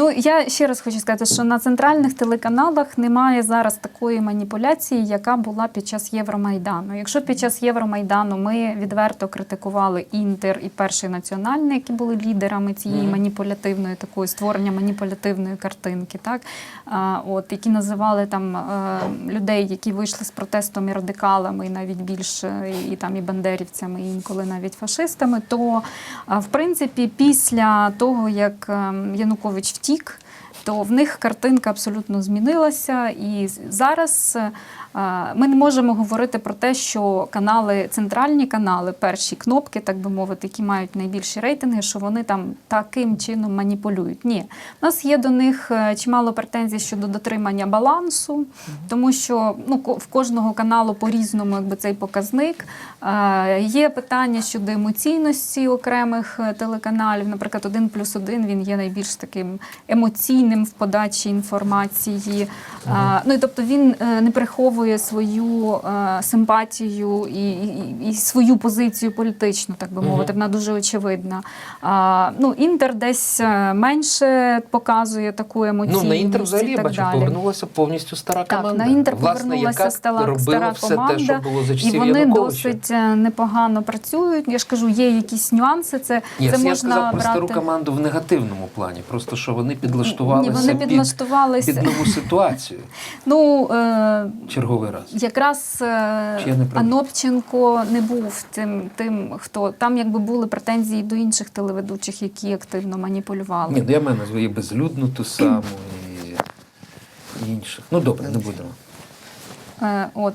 Ну я ще раз хочу сказати, що на центральних телеканалах немає зараз такої маніпуляції, яка була під час Євромайдану. Якщо під час Євромайдану ми відверто критикували Інтер і перший національний, які були лідерами цієї маніпулятивної такої створення маніпулятивної картинки, так а, от які називали там е, людей, які вийшли з протестом і радикалами, і навіть більше і там і бандерівцями, і інколи навіть фашистами, то в принципі після того як ем, Янукович втік втік. То в них картинка абсолютно змінилася, і зараз е, ми не можемо говорити про те, що канали, центральні канали, перші кнопки, так би мовити, які мають найбільші рейтинги, що вони там таким чином маніпулюють. Ні, у нас є до них е, чимало претензій щодо дотримання балансу, тому що ну в кожного каналу по-різному, якби цей показник. Е, Є питання щодо емоційності окремих телеканалів. Наприклад, один плюс один він є найбільш таким емоційним в подачі інформації. Е, Ну і тобто він е, не приховує свою е, симпатію і, і, і свою позицію політичну, так би мовити. Вона дуже очевидна. А, ну, інтер десь менше показує таку емоційність Ну, на інтер взагалі так бачу, далі. повернулася повністю стара Так, команда. на інтер Власне, повернулася яка стара, стара все команда, те, що було за і вони Януковича. досить непогано працюють. Я ж кажу, є якісь нюанси. Це, Ні, це я можна сказав про стару команду в негативному плані, просто що вони підлаштувалися Ні, вони підлаштувалися. під нову ситуацію Ну е, черговий раз. якраз е, не? Анопченко не був тим, тим, хто там якби були претензії до інших телеведучих, які активно маніпулювали. Ні, ну я маю назву і безлюдну ту саму, і, і інших. Ну добре, не будемо. Е, От.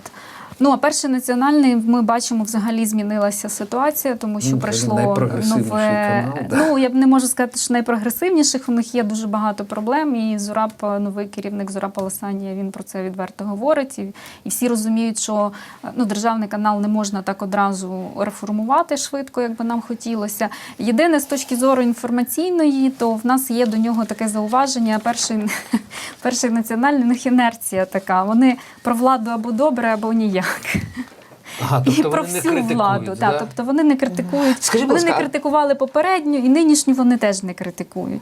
Ну, а перший національний ми бачимо, взагалі змінилася ситуація, тому що Ну, прийшло нове. канал, да. Ну я б не можу сказати, що найпрогресивніших. У них є дуже багато проблем. І Зураб, новий керівник Зураб Аласанія, він про це відверто говорить. І, і всі розуміють, що е, ну, державний канал не можна так одразу реформувати швидко, як би нам хотілося. Єдине з точки зору інформаційної, то в нас є до нього таке зауваження. Перший, перший національний інерція така. Вони про владу або добре, або ніяк. Ага, І тобто про вони всю владу. да? Так, тобто вони не критикують. Скажіть, вони не критикували попередню, і нинішню вони теж не критикують.